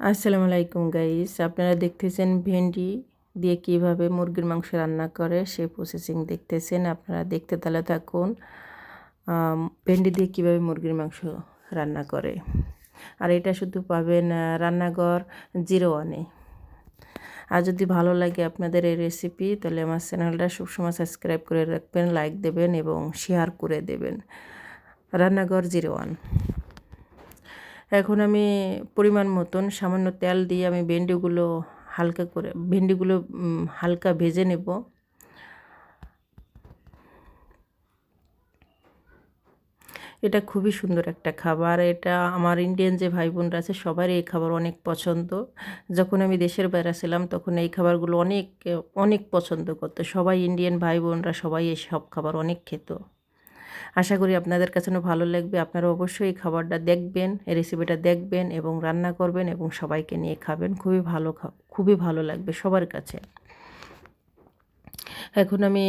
আসসালামু আলাইকুম গাইস আপনারা দেখতেছেন ভেন্ডি দিয়ে কীভাবে মুরগির মাংস রান্না করে, সে প্রসেসিং দেখতেছেন। আপনারা দেখতে তাহলে থাকুন ভেন্ডি দিয়ে কীভাবে মুরগির মাংস রান্না করে। আর এটা শুধু পাবেন রান্নাঘর জিরো ওয়ানে। আর যদি ভালো লাগে আপনাদের এই রেসিপি তাহলে আমার চ্যানেলটা সবসময় সাবস্ক্রাইব করে রাখবেন লাইক দেবেন এবং শেয়ার করে দেবেন। রান্নাঘর জিরো ওয়ান। এখন আমি পরিমাণ মতন সামান্য তেল দিয়ে আমি ভেন্ডিগুলো হালকা করে, ভেন্ডিগুলো হালকা ভেজে নেব। এটা খুবই সুন্দর একটা খাবার। এটা আমার ইন্ডিয়ান যে ভাই বোনরা আছে, সবারই এই খাবার অনেক পছন্দ। যখন আমি দেশের বাইরে ছিলাম, তখন এই খাবারগুলো অনেক অনেক পছন্দ করতো। সবাই ইন্ডিয়ান ভাই বোনরা সবাই এই সব খাবার অনেক খেত। আশা করি আপনাদের কাছে ভালো লাগবে। আপনারা অবশ্যই এই খাবারটা দেখবেন, এই রেসিপিটা দেখবেন এবং রান্না করবেন এবং সবাইকে নিয়ে খাবেন। খুবই ভালো খুবই ভালো লাগবে সবার কাছে। এখন আমি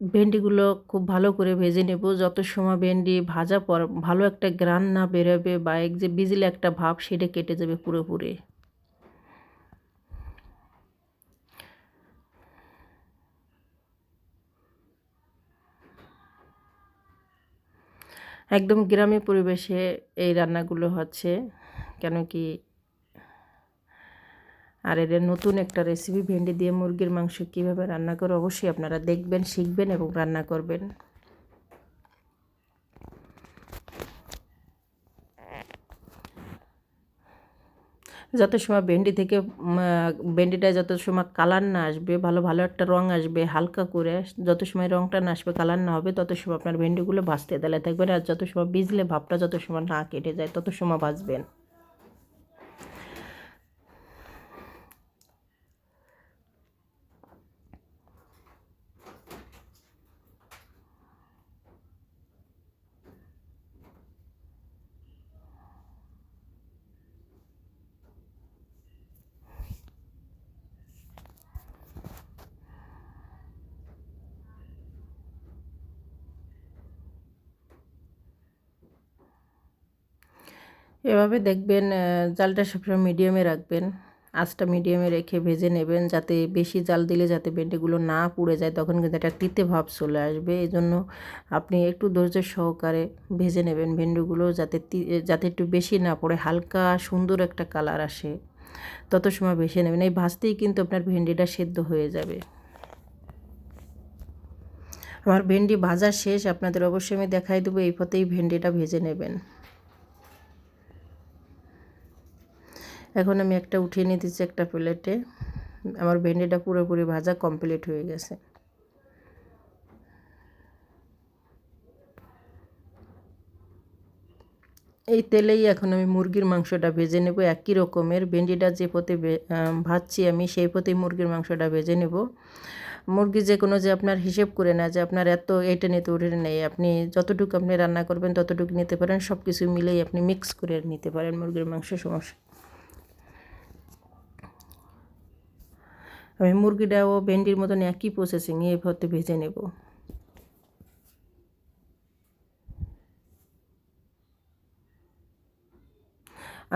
ভেন্ডিগুলো খুব ভালো করে ভেজে নেব। যত সময় ভেন্ডি ভাজা পর ভালো একটা গ্রান না বেরোবে বা এক যে বিজলে একটা ভাব সেটা কেটে যাবে পুরোপুরি। একদম গ্রামে পরিবেশে এই রান্নাগুলো হচ্ছে, কেন কি আর এটা নতুন একটা রেসিপি ভেন্ডি দিয়ে মুরগির মাংস কীভাবে রান্না করে অবশ্যই আপনারা দেখবেন, শিখবেন এবং রান্না করবেন। যত সময় ভেন্ডি থেকে ভেন্ডিটা যত সময় কালার না আসবে, ভালো ভালো একটা রং আসবে, হালকা করে, যত সময় রংটা না আসবে, কালার না হবে, তত সময় আপনার ভেন্ডিগুলো ভাজতে দেওয়া থাকবেন আর যত সময় ভিজলে ভাবটা যত সময় না কেটে যায়, তত সময় ভাজবেন। এভাবে দেখবেন জালটা সবসময় মিডিয়ামে রাখবেন। আঁচটা মিডিয়ামে রেখে ভেজে নেবেন যাতে বেশি জাল দিলে যাতে ভেন্ডিগুলো না পুড়ে যায়, তখন কিন্তু একটা তিতে ভাব চলে আসবে। এই জন্য আপনি একটু ধৈর্য সহকারে ভেজে নেবেন ভেন্ডিগুলো যাতে যাতে একটু বেশি না পড়ে, হালকা সুন্দর একটা কালার আসে। তত সময় ভেসে নেবেন। এই ভাজতেই কিন্তু আপনার ভেন্ডিটা সেদ্ধ হয়ে যাবে। আমার ভেন্ডি ভাজা শেষ, আপনাদের অবশ্যই আমি দেখাই দেবো, এই পথেই ভেন্ডিটা ভেজে নেবেন। এখন আমি একটা উঠিয়ে নিতেছি একটা প্লেটে। আমার ভেন্ডিটা পুরোপুরি ভাজা কমপ্লিট হয়ে গেছে। এই তেলেই এখন আমি মুরগির মাংসটা ভেজে নেব। একই রকমের ভেন্ডিটা যে পথে ভাজছি আমি, সেই পথেই মুরগির মাংসটা ভেজে নেব। মুরগি যে কোনো যে আপনার হিসেব করে না যে আপনার এত এটা নিতে, ওটা নেই। আপনি যতটুকু আপনি রান্না করবেন, ততটুকু নিতে পারেন। সব কিছু মিলেই আপনি মিক্স করে নিতে পারেন মুরগির মাংস সমস্যা। আমি মুরগিটাও ভেন্ডির মতন একই প্রসেসিং এই পথে ভেজে নেব।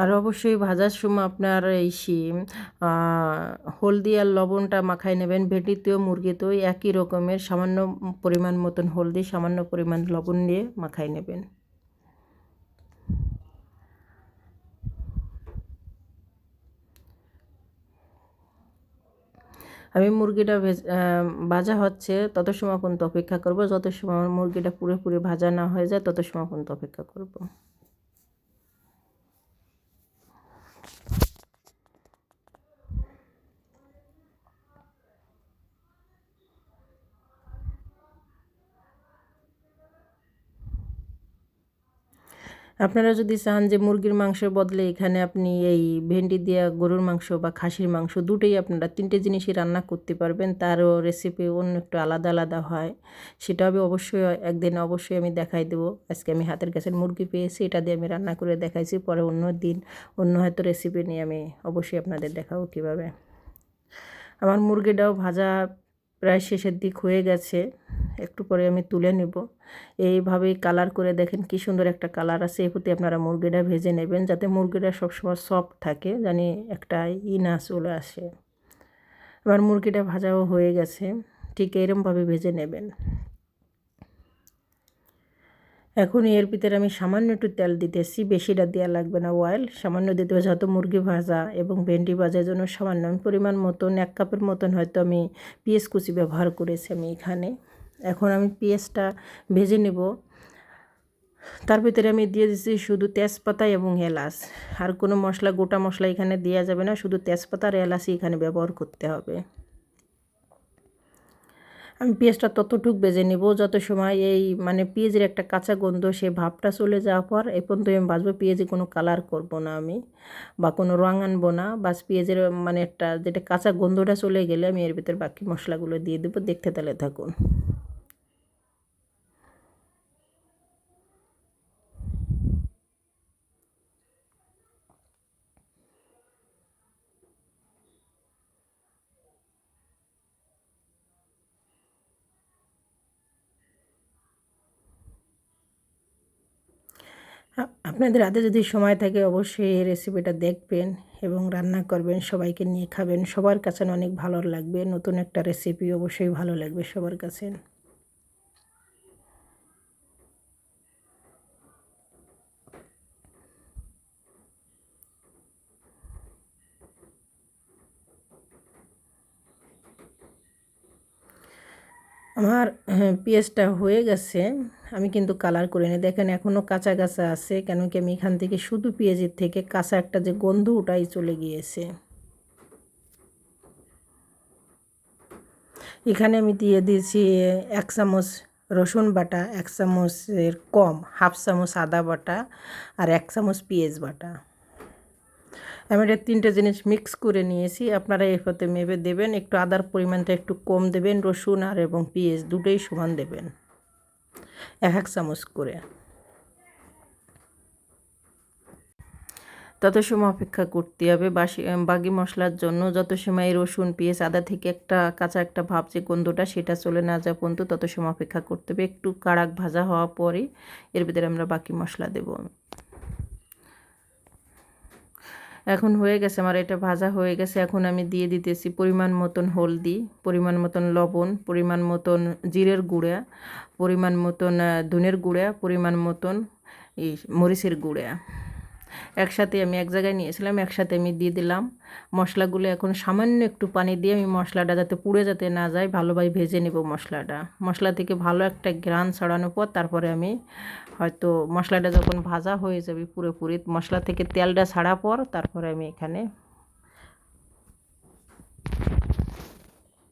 আর অবশ্যই ভাজার সময় আপনার এই শিম হলদি আর লবণটা মাখায় নেবেন। ভেটিতেও মুরগিতেও একই রকমের সামান্য পরিমাণ মতন হলদি, সামান্য পরিমাণ লবণ দিয়ে মাখায় নেবেন। আমি মুরগিটা ভেজ হচ্ছে, তত সময় পর্যন্ত অপেক্ষা করব। যত সময় মুরগিটা পুরোপুরি ভাজা না হয়ে যায়, তত সময় পর্যন্ত অপেক্ষা করব। আপনারা যদি চান যে মুরগির মাংসের বদলে এখানে আপনি এই ভেন্ডি দেওয়া গরুর মাংস বা খাসির মাংস দুটোই আপনারা তিনটে জিনিসই রান্না করতে পারবেন, তারও রেসিপি অন্য একটু আলাদা আলাদা হয়। সেটা আমি অবশ্যই, একদিন অবশ্যই আমি দেখাই দেবো। আজকে আমি হাতের কাছের মুরগি পেয়েছি, এটা দিয়ে আমি রান্না করে দেখাইছি, পরে অন্য দিন অন্য হয়তো রেসিপি নিয়ে আমি অবশ্যই আপনাদের দেখাবো কীভাবে। আমার মুরগিটাও ভাজা প্রায় শেষের দিক হয়ে গেছে। একটু পরে আমি তুলে নেব। এইভাবেই কালার করে দেখেন কি সুন্দর একটা কালার আছে। এই প্রতি আপনারা মুরগিটা ভেজে নেবেন যাতে মুরগিটা সবসময় সফট থাকে, জানি একটা ই না চলে আসে। এবার মুরগিটা ভাজাও হয়ে গেছে, ঠিক এরমভাবে ভেজে নেবেন। এখন এর ভিতরে আমি সামান্য একটু তেল দিতেছি, বেশিটা দেওয়া লাগবে না অয়েল সামান্য দিতে হবে যেহেতু মুরগি ভাজা এবং ভেন্ডি ভাজার জন্য সামান্য আমি পরিমাণ মতন, এক কাপের মতন হয়তো আমি পেঁয়াজ কুচি ব্যবহার করেছি আমি এখানে। এখন আমি পেঁয়াজটা ভেজে নেব। তার ভিতরে আমি দিয়ে দিচ্ছি শুধু তেজপাতা এবং এলাচ। আর কোনো মশলা, গোটা মশলা এখানে দেওয়া যাবে না, শুধু তেজপাতা আর এলাচই এখানে ব্যবহার করতে হবে। আমি পেঁয়াজটা ততটুক বেজে নিব যত সময় এই মানে পেঁয়াজের একটা কাঁচা গন্ধ সে ভাবটা চলে যাওয়ার পর এই পর্যন্ত আমি বাজবো পেঁয়াজে কোনো কালার করব না আমি বা কোনো রঙ আনব না। বাস পেঁয়াজের মানে একটা যেটা কাঁচা গন্ধটা চলে গেলে আমি এর ভিতরে বাকি মশলাগুলো দিয়ে দেবো। দেখতে তাহলে থাকুন। আপনাদের হাতে যদি সময় থাকে, অবশ্যই এই রেসিপিটা দেখবেন এবং রান্না করবেন, সবাইকে নিয়ে খাবেন। সবার কাছে অনেক ভালো লাগবে। নতুন একটা রেসিপি অবশ্যই ভালো লাগবে সবার কাছে। আমার হ্যাঁ, পেঁয়াজটা হয়ে গেছে। আমি কিন্তু কালার করে নিই। দেখেন এখনও কাঁচা কাঁচা আছে। কেন কি আমি এখান থেকে শুধু পেঁয়াজের থেকে কাঁচা একটা যে গন্ধ ওটাই চলে গিয়েছে। এখানে আমি দিয়ে দিয়েছি এক চামচ রসুন বাটা এক চামচের কম হাফ চামচ আদা বাটা আর এক চামচ পেঁয়াজ বাটা। আমি এটা তিনটে জিনিস মিক্স করে নিয়েছি। আপনারা এর সাথে মেপে দেবেন, একটু আদার পরিমাণটা একটু কম দেবেন, রসুন আর এবং পেঁয়াজ দুটোই সমান দেবেন। এক এক চামচ করে। তত সময় অপেক্ষা করতে হবে। বাসি বাগি মশলার জন্য যত সময় রসুন, পেঁয়াজ, আদা থেকে একটা কাঁচা একটা ভাব যে গন্ধটা সেটা চলে না যা পর্যন্ত তত সময় অপেক্ষা করতে হবে। একটু কাড়াক ভাজা হওয়ার পরে এর ভিতরে আমরা বাকি মশলা দেবো। এখন হয়ে গেছে, আমার এটা ভাজা হয়ে গেছে। এখন আমি দিয়ে দিতেছি পরিমাণ মতন হলদি, পরিমাণ মতন লবণ, পরিমাণ মতন জিরের গুঁড়া, পরিমাণ মতন ধনের গুঁড়া, পরিমাণ মতন মরিচের গুঁড়া। একসাথে আমি এক জায়গায় নিয়েছিলাম, একসাথে আমি দিয়ে দিলাম। মশলাগুলো এখন সামান্য একটু পানি দিয়ে আমি মশলাটা যাতে পুড়ে যাতে না যায়, ভালোভাবে ভেজে নেব মশলাটা। মশলা থেকে ভালো একটা গ্রান ছড়ানোর পর তারপরে আমি হয়তো মশলাটা যখন ভাজা হয়ে যাবে পুরোপুরি, মশলা থেকে তেলটা ছাড়া পর তারপরে আমি এখানে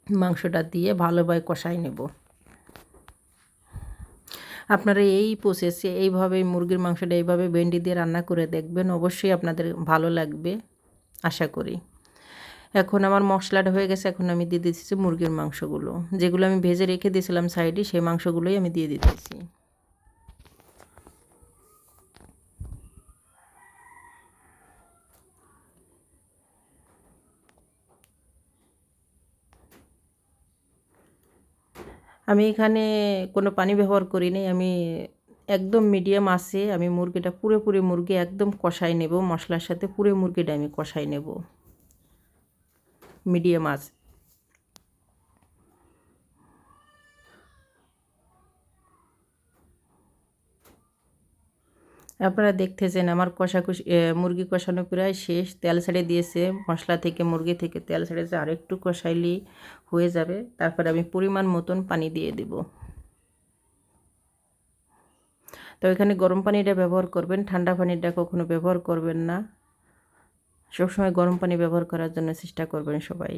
মাংসটা দিয়ে ভালোভাবে কষাই নেব। আপনারা এই প্রসেসে এইভাবে মুরগির মাংসটা এইভাবে ভেন্ডি দিয়ে রান্না করে দেখবেন, অবশ্যই আপনাদের ভালো লাগবে, আশা করি। এখন আমার মশলাটা হয়ে গেছে, এখন আমি দিয়ে দিতেছি মুরগির মাংসগুলো। যেগুলো আমি ভেজে রেখে দিয়েছিলাম সাইডে সেই মাংসগুলোই আমি দিয়ে দিতেছি। আমি এখানে কোনো পানি ব্যবহার করি নি আমি একদম মিডিয়াম আছে। আমি মুরগিটা পুরোপুরি মুরগি একদম কষাই নেব। মশলার সাথে পুরো মুরগিটা আমি কষাই নেব। মিডিয়াম আছে। আপনারা দেখতেছেন আমার কষাকুষি মুরগি কষানো প্রায় শেষ। তেল ছেড়ে দিয়েছে মশলা থেকে, মুরগি থেকে তেল ছেড়েছে আর একটু কষাইলেই হয়ে যাবে। তারপরে আমি পরিমাণ মতন পানি দিয়ে দেব। তো এখানে গরম পানিটা ব্যবহার করবেন। ঠান্ডা পানিটা কখনো ব্যবহার করবেন না। সবসময় গরম পানি ব্যবহার করার জন্য চেষ্টা করবেন সবাই।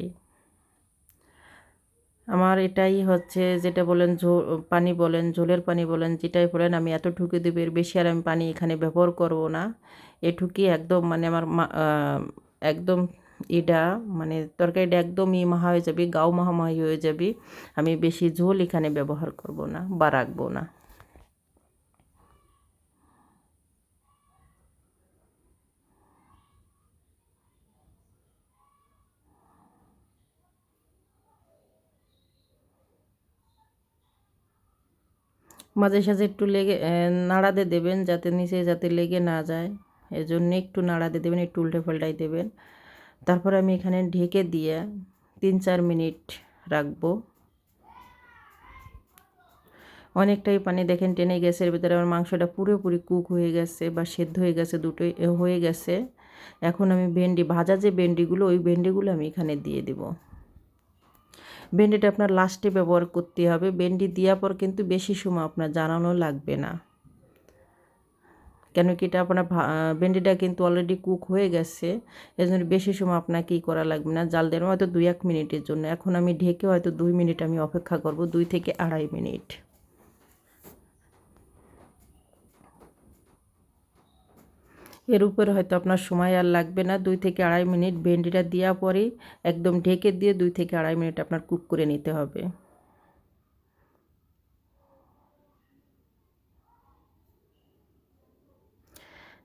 আমার এটাই হচ্ছে যেটা বলেন পানি বলেন, ঝোলের পানি বলেন, যেটাই বলেন, আমি এত ঠুকে দেবো, এর বেশি আর আমি পানি এখানে ব্যবহার করব না। এ ঠুকি একদম মানে আমার একদম এটা মানে তরকারিটা একদমই মাহা হয়ে যাবে, গাও মাহামাহি হয়ে যাবে, আমি বেশি ঝোল এখানে ব্যবহার করব না বা রাখব না। মাঝে সাঝে একটু লেগে এ, নাড়া দিয়ে দেবেন যাতে নিচে যাতে লেগে না যায়। এজন্য একটু নাড়া দিয়ে দেবেন একটু উল্টে পাল্টাই দেবেন। তারপর আমি এখানে ঢেকে দিয়ে তিন চার মিনিট রাখব। অনেকটাই পানি দেখেন টেনে গেছে এর ভিতরে আমার মাংসটা পুরোপুরি কুক হয়ে গেছে বা সেদ্ধ হয়ে গেছে দুটোই হয়ে গেছে। এখন আমি ভেন্ডি ভাজা যে ভেন্ডিগুলো ওই ভেন্ডিগুলো আমি এখানে দিয়ে দিব। ভেন্ডিটা আপনার লাস্টে ব্যবহার করতে হবে। ভেন্ডি দেওয়ার পর কিন্তু বেশি সময় আপনার জানানো লাগবে না। কেন কি এটা আপনার ভেন্ডিটা কিন্তু অলরেডি কুক হয়ে গেছে। এই জন্য বেশি সময় আপনাকে কী করা লাগবে না। জাল দেওয়ার হয়তো দুই এক মিনিটের জন্য। এখন আমি ঢেকে হয়তো দুই মিনিট আমি অপেক্ষা করব, দুই থেকে আড়াই মিনিট। এর উপরে হয়তো আপনার সময় আর লাগবে না। দুই থেকে আড়াই মিনিট ভেন্ডিটা দেওয়ার পরেই একদম ঢেকে দিয়ে দুই থেকে আড়াই মিনিট আপনার কুক করে নিতে হবে।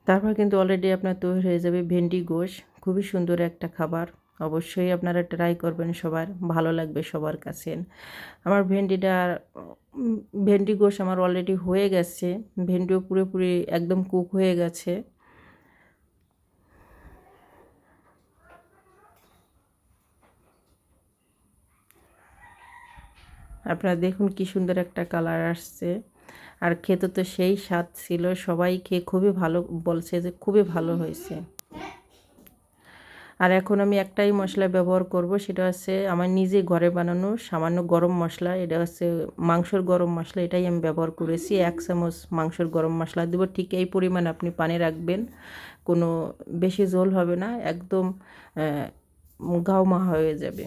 তারপর কিন্তু অলরেডি আপনার তৈরি হয়ে যাবে ভেন্ডি গোশ। খুবই সুন্দর একটা খাবার। অবশ্যই আপনারা ট্রাই করবেন সবার। ভালো লাগবে সবার কাছে। আমার ভেন্ডিটা ভেন্ডি গোশ আমার অলরেডি হয়ে গেছে। ভেন্ডিও পুরোপুরি একদম কুক হয়ে গেছে। আপনারা দেখুন কি সুন্দর একটা কালার আসছে। আর খেতে তো সেই স্বাদ ছিল। সবাই খেয়ে খুবই ভালো বলছে যে খুবই ভালো হয়েছে। আর এখন আমি একটাই মশলা ব্যবহার করব, সেটা হচ্ছে আমার নিজে ঘরে বানানো সামান্য গরম মশলা। এটা হচ্ছে মাংসর গরম মশলা, এটাই আমি ব্যবহার করেছি। এক চামচ মাংসর গরম মশলা দেবো। ঠিক এই পরিমাণ আপনি পানি রাখবেন। কোনো বেশি ঝোল হবে না। একদম গাওমা হয়ে যাবে।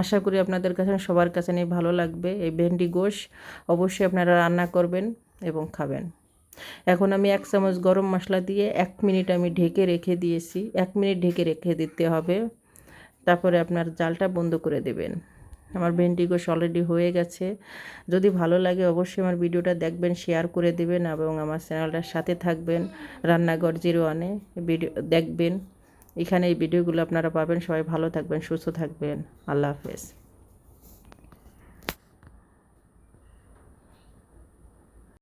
আশা করি আপনাদের কাছে, সবার কাছে নিয়ে ভালো লাগবে। এই ভেন্ডি গোশ অবশ্যই আপনারা রান্না করবেন এবং খাবেন। এখন আমি এক চামচ গরম মশলা দিয়ে এক মিনিট আমি ঢেকে রেখে দিয়েছি। এক মিনিট ঢেকে রেখে দিতে হবে। তারপরে আপনার জালটা বন্ধ করে দেবেন। আমার ভেন্ডি গোশ অলরেডি হয়ে গেছে। যদি ভালো লাগে অবশ্যই আমার ভিডিওটা দেখবেন শেয়ার করে দেবেন এবং আমার চ্যানেলটার সাথে থাকবেন। রান্নাঘর জিরো ওয়ানে ভিডিও দেখবেন। এখানে এই ভিডিওগুলো আপনারা পাবেন। সবাই ভালো থাকবেন সুস্থ থাকবেন। আল্লাহ হাফেজ।